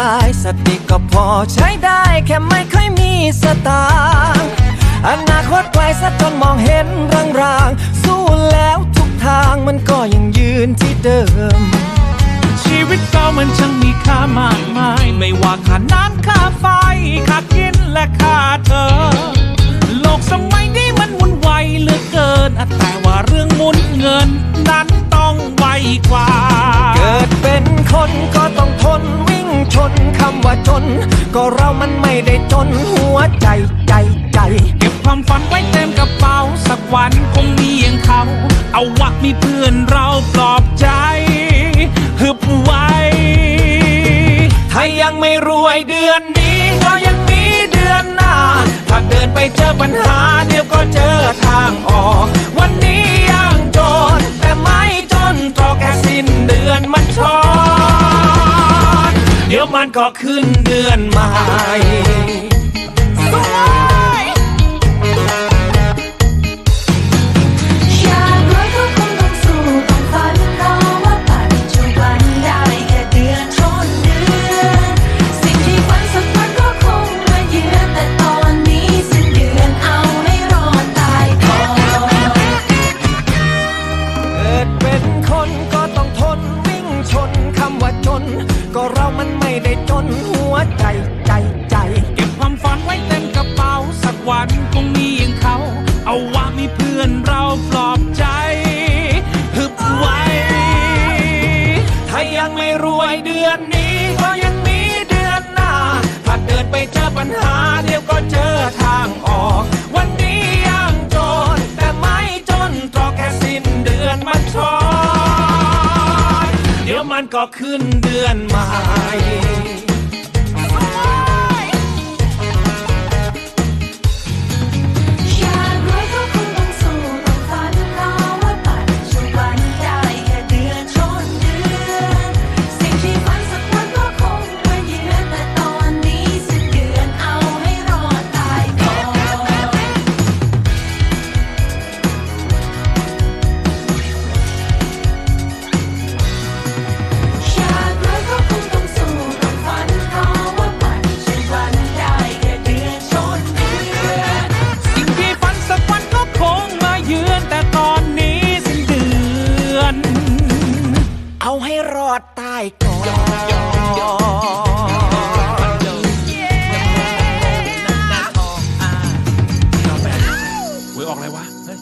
ตายสติก็พอใช้ได้แค่ไม่ค่อยมีสตางค์อนาคตไกลซะจนมองเห็นรางๆ สู้แล้วทุกทางมันก็ยังยืนที่เดิม ชีวิตเรามันช่างมีค่ามากมาย ไม่ว่าค่าน้ำค่าไฟ ค่ากินและค่าเธอ น ก็เรามันไม่ได้จนหัวใจใจใจเก็บความฝันไว้เต็มกระเป๋าสักวันคงมีอย่างเขา เอาวะมีเพื่อนเราปลอบใจฮึบไว้ ถ้ายังไม่รวยเดือนนี้ก็ยังมีเดือนหน้า ถ้าเดินไปเจอปัญหา มันก็ขึ้นเดือนใหม่อยากรวยก็คงต้องสู้ต้องฝันเพราะว่าปัจจุบันได้แค่เดือนชนเดือนสิ่งที่ฝันสักวันก็คงมาเยือนแต่ตอนนี้สิ้นเดือนเอาให้รอดตายก่อนเกิดเป็นคนก็ต้องทนวิ่งชนคำว่าจนก็เรามันไม่ ได้จนหัวใจใจใจ เก็บความฝันไว้เต็มกระเป๋า สักวันคงมีอย่างเขา เอาว่ามีเพื่อนเราปลอบใจฮึบไว้ ถ้ายังไม่รวยเดือนนี้ ก็ยังมีเดือนหน้า ถ้าเดินไปเจอปัญหา เดี๋ยวก็เจอทางออก วันนี้ันก็ขึ้นเดือนใหม่ ก่อนหวยออกอะไรวะเฮ้ย